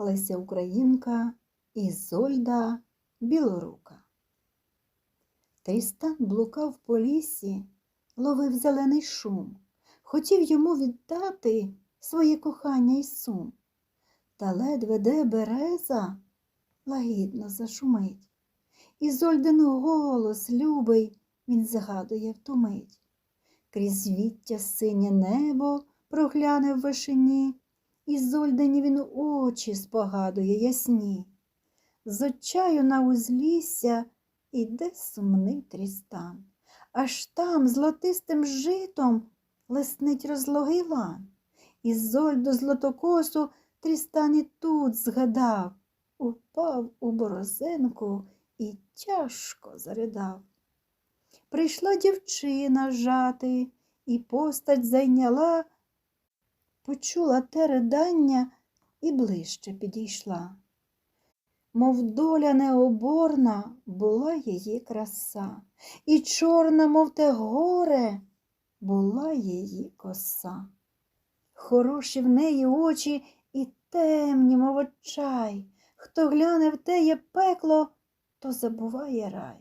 Леся Українка Ізольда Білорука. Трістан блукав по лісі, ловив зелений шум, хотів йому віддати своє кохання й сум. Та ледве де береза лагідно зашумить. Ізольдин голос любий він згадує в ту мить. Крізь віття синє небо прогляне в вишині, Ізольдині він очі спогадує ясні. З очаю на узлісся іде сумний трістан, аж там золотистим житом лиснить розлогий лан. Ізольду злотокосу Трістан і тут згадав, упав у борозенку і тяжко заридав. Прийшла дівчина жати, і постать зайняла, почула те ридання і ближче підійшла. Мов доля необорна була її краса, і чорна, мов те горе, була її коса. Хороші в неї очі і темні, мов очай. Хто гляне в теє пекло, то забуває рай.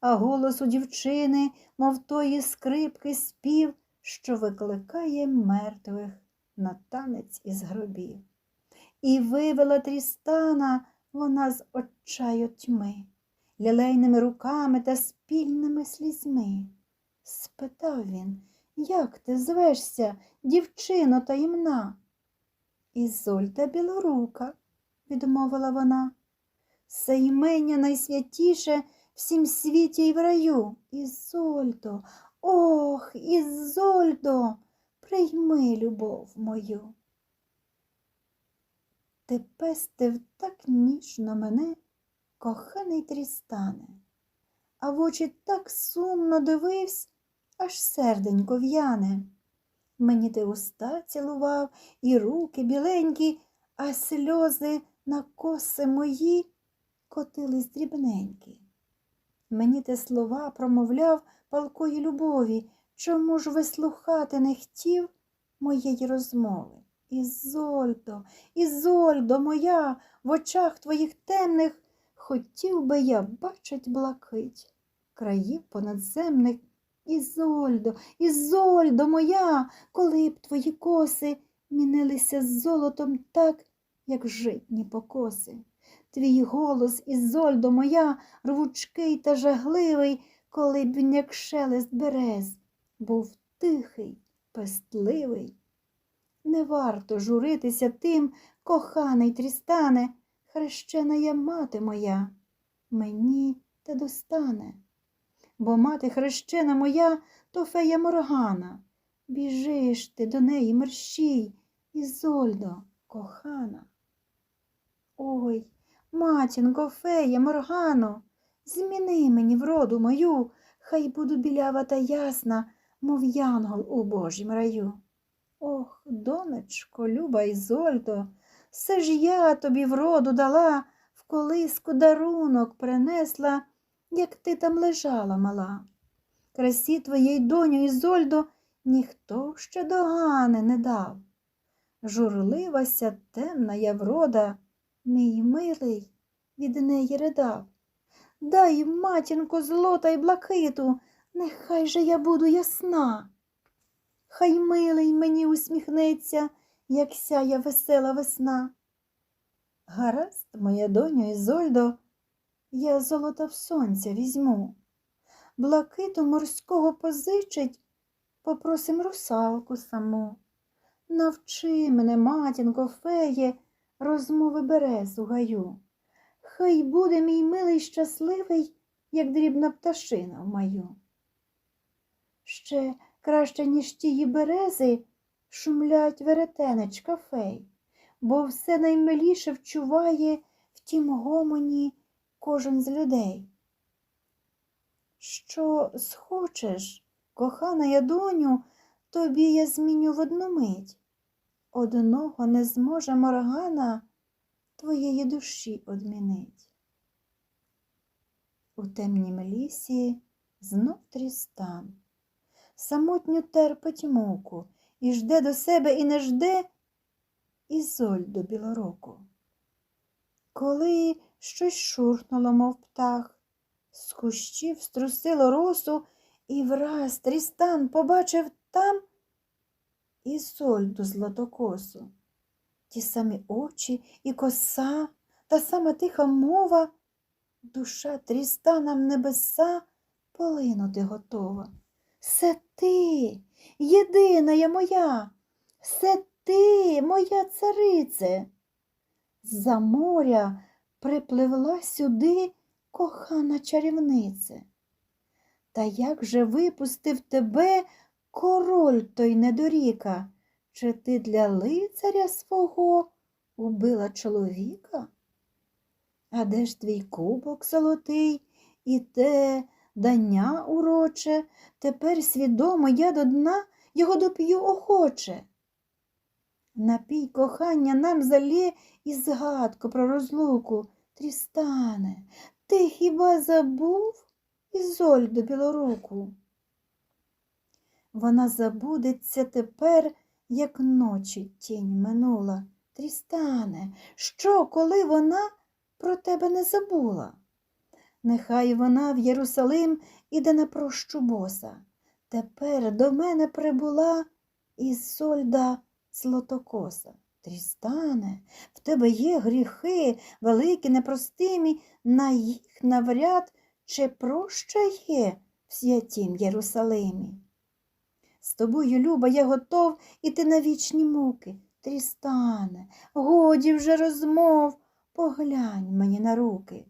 А голос у дівчини, мов тої скрипки спів, що викликає мертвих на танець із гробів. І вивела Трістана вона з очаю тьми, лілейними руками та спільними слізьми. Спитав він, як ти звешся, дівчино таємна? Ізольда білорука, відмовила вона. Це імення найсвятіше всім світі й в раю. Ізольдо, ох, Ізольдо, прийми любов мою. Ти пестив так ніжно мене, коханий трістане, а в очі так сумно дивився, аж серденько в'яне. Мені ти уста цілував і руки біленькі, а сльози на коси мої котились дрібненькі. Мені ти слова промовляв палкої любові, чому ж вислухати не хотів моєї розмови? Ізольдо, Ізольдо моя, в очах твоїх темних хотів би я бачить блакить країв понадземних. Ізольдо, Ізольдо моя, коли б твої коси мінилися з золотом так, як житні покоси. Твій голос, Ізольдо моя, рвучкий та жагливий, коли б він, як шелест берез, був тихий, пестливий. Не варто журитися тим, коханий Трістане, хрещена я мати моя, мені те достане. Бо мати хрещена моя, то фея Моргана. Біжиш ти до неї мерщій, Ізольдо, кохана. Ой, матінко, фея, Моргано, зміни мені вроду мою, хай буду білява та ясна, мов янгол у Божім раю. Ох, донечко, люба Ізольдо, все ж я тобі вроду дала, в колиску дарунок принесла, як ти там лежала мала. Красі твоєї доню Ізольдо ніхто ще догани не дав. Журливася темна я врода, мій милий від неї ридав. Дай, матінко, злота й блакиту, нехай же я буду ясна. Хай милий мені усміхнеться, як сяє весела весна. Гаразд, моя доню Ізольдо, я золота в сонця візьму. Блакиту морського позичить, попросим русалку саму. Навчи мене, матінко, феє, розмови берез у гаю. Хай буде мій милий щасливий, як дрібна пташина в маю. Ще краще, ніж тії берези, шумлять веретенечка фей, бо все наймиліше вчуває в тім гомоні кожен з людей. Що схочеш, кохана я доню, тобі я зміню в одну мить. Одного не зможе моргана твоєї душі одмінить. У темнім лісі знов трістан, самотню терпить муку і жде до себе і не жде Ізольду білороку. коли щось шурхнуло, мов птах, з кущів струсило росу, і враз Трістан побачив там Ізольду златокосу. Ті самі очі і коса, та сама тиха мова, душа Трістана в небеса полинути готова. Се ти, єдина я моя, се ти, моя царице. З-за моря припливла сюди кохана чарівнице. Та як же випустив тебе король той недоріка? Чи ти для лицаря свого убила чоловіка? А де ж твій кубок золотий і те дання уроче? Тепер свідомо я до дна його доп'ю охоче. Напій кохання нам залє і згадку про розлуку. Трістане, ти хіба забув Ізольду білоруку? Вона забудеться тепер, як ночі тінь минула. Трістане, що, коли вона про тебе не забула? Нехай вона в Єрусалим іде на прощу боса. Тепер до мене прибула Ізольда Златокоса. Трістане, в тебе є гріхи, великі, непростимі, на їх навряд чи прощає в святім Єрусалимі. З тобою, Люба, я готов іти на вічні муки. Трістане, годі вже розмов, поглянь мені на руки.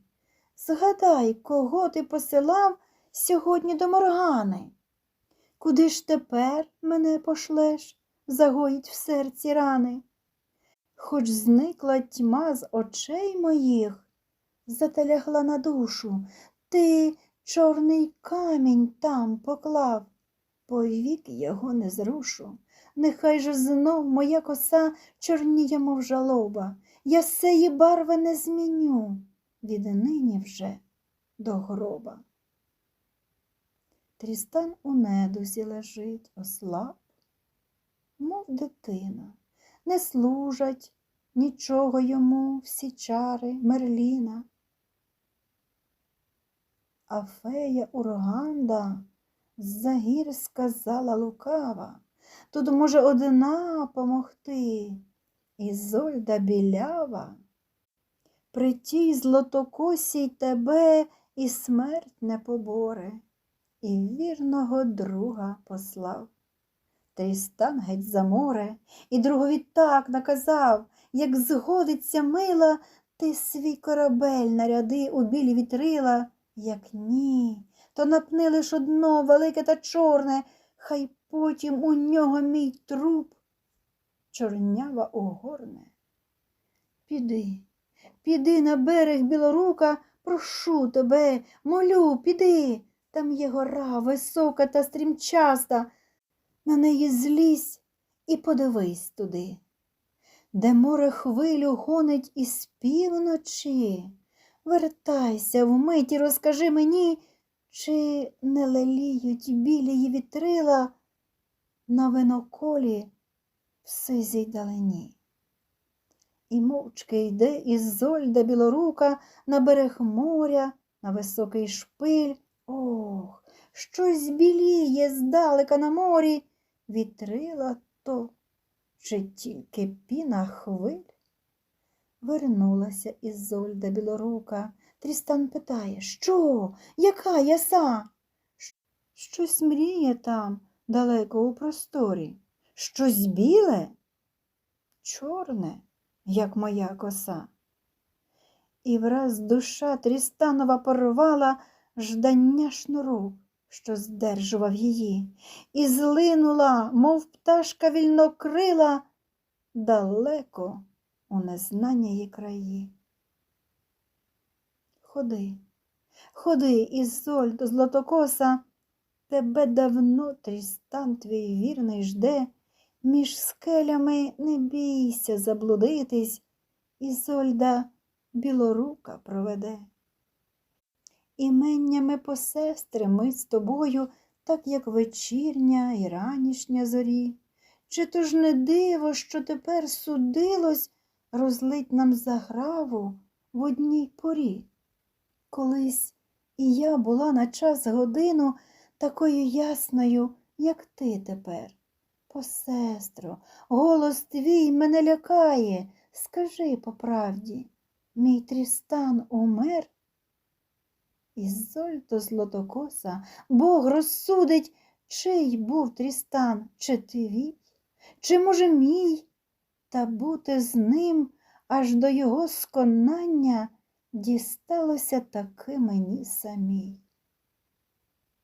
Згадай, кого ти посилав сьогодні до Моргани. Куди ж тепер мене пошлеш, загоїть в серці рани? Хоч зникла тьма з очей моїх, зателягла на душу, ти чорний камінь там поклав, повік його не зрушу. Нехай же знов моя коса чорніє, мов жалоба, я сеї барви не зміню, віднині вже до гроба. Трістан у недузі лежить, ослаб, мов дитина, не служать нічого йому всі чари Мерліна. А фея Урганда з-за гір сказала лукава, тут може одна помогти, Ізольда білява. При тій злотокосій тебе і смерть не поборе, і вірного друга послав. Трістан геть за море, і другові так наказав, як згодиться мила, ти свій корабель наряди у білі вітрила, як ні, то напни лиш одно велике та чорне, хай потім у нього мій труп чорнява огорне. Піди, піди на берег білорука, прошу тебе, молю, піди. Там є гора висока та стрімчаста, на неї злізь і подивись туди, де море хвилю гонить із півночі. Вертайся вмить і розкажи мені, чи не леліють білі її вітрила на виноколі в сизій далині. І мовчки йде Ізольда білорука на берег моря, на високий шпиль. Ох, щось біліє здалека на морі, вітрила то, чи тільки піна хвиль. Вернулася Ізольда білорука. Трістан питає, що, яка яса? Щось мріє там, далеко у просторі. Щось біле? Чорне, як моя коса. І враз душа Трістанова порвала ждання шнурок, що здержував її, і злинула, мов пташка вільнокрила, далеко у незнання її краї. Ходи, ходи, Ізольдо златокоса, тебе давно Трістан твій вірний жде, між скелями не бійся заблудитись, Ізольда білорука проведе. Іменнями посестри ми з тобою, так як вечірня і ранішня зорі. Чи то ж не диво, що тепер судилось розлить нам заграву в одній порі. Колись і я була на час годину такою ясною, як ти тепер. Посестро, голос твій мене лякає. Скажи по правді, мій Трістан умер? Ізольто Златокоса Бог розсудить, чий був Трістан, чи твій, чи, може, мій, та бути з ним аж до його сконання дісталося таки мені самій.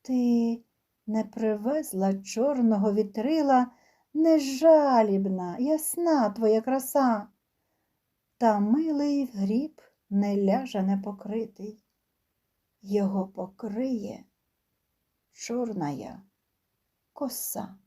Ти не привезла чорного вітрила, нежалібна, ясна твоя краса, та милий гріб не ляже непокритий, його покриє чорная коса.